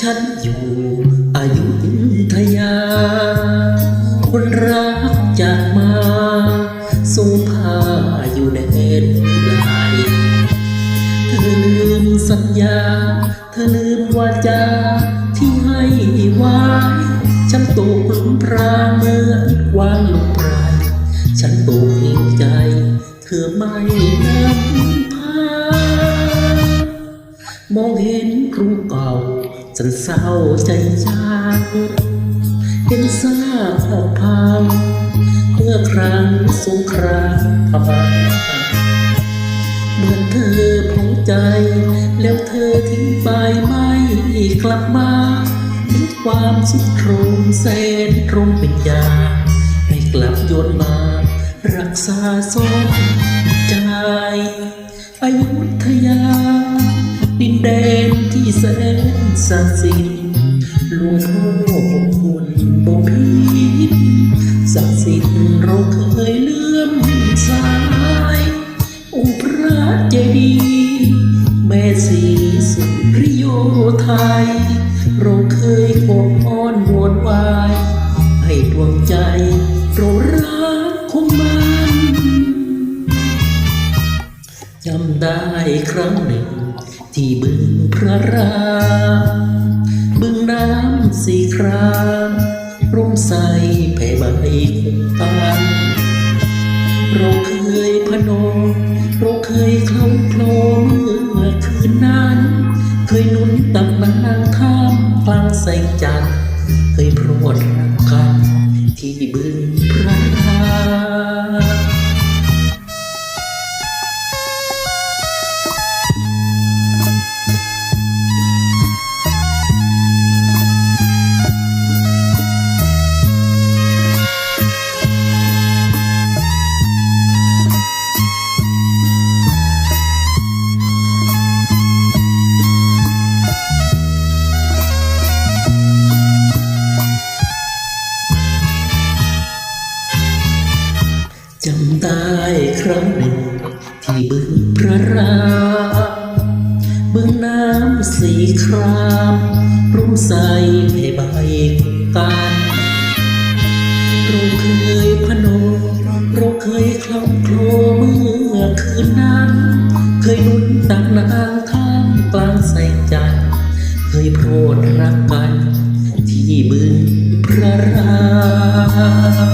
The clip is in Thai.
ฉันอยู่อายุทยา คนรักจากมาสูผ้าอยู่แดนไกลเธอลืมสัญญา เธอลืมวาจาที่ให้ไว้ฉันตกหลุมพรางเหมือนวางลงพรายฉันตกเพียงใจ เธอไม่นำพามองเห็นครูเก่า ฉันเศร้าใจจางเห็นซากออกพังเมื่อครั้งสงครามพม่าเหมือนเธอพงใจ แล้วเธอทิ้งไปไม่กลับมาทิ้งความสุขโรมแสนตรงเป็นยา ให้กลับโยนมา รักษาสมใจอยุธยา ดินแดนที่แสน ศักสิทธิ์หลวงพ่อของคุณบ่ผิดศักดิ์สิทธิ์เราเคยเลื่อมสาย องค์พระเจดีย์แม่ศรีสุริโยไทย เราเคยขออ้อนวอนวาย ให้ดวงใจเรารักคงมัน จำได้ครั้งหนึ่ง ที่บึงพระรามบึงน้ำสีครามร่มใสแผ่ใบคงตันเราเคยพนมเราเคยคล้ำโคลงเมื่อคืนนั้น เคยนุ่นตักนางท่ามกลางแสงจันทร์เคยโปรดรักกันที่บึงพระราม จำได้ครั้งหนึ่งที่บึงพระรามบึงน้ำสีครามรุ่มใสให้ใบกันเราเคยพนมเราเคยคล้ำโคลเมื่อคืนนั้น เคยนุ่นตักนางท่ามกลางแสงจันทร์เคยโปรดรักกันที่บึงพระราม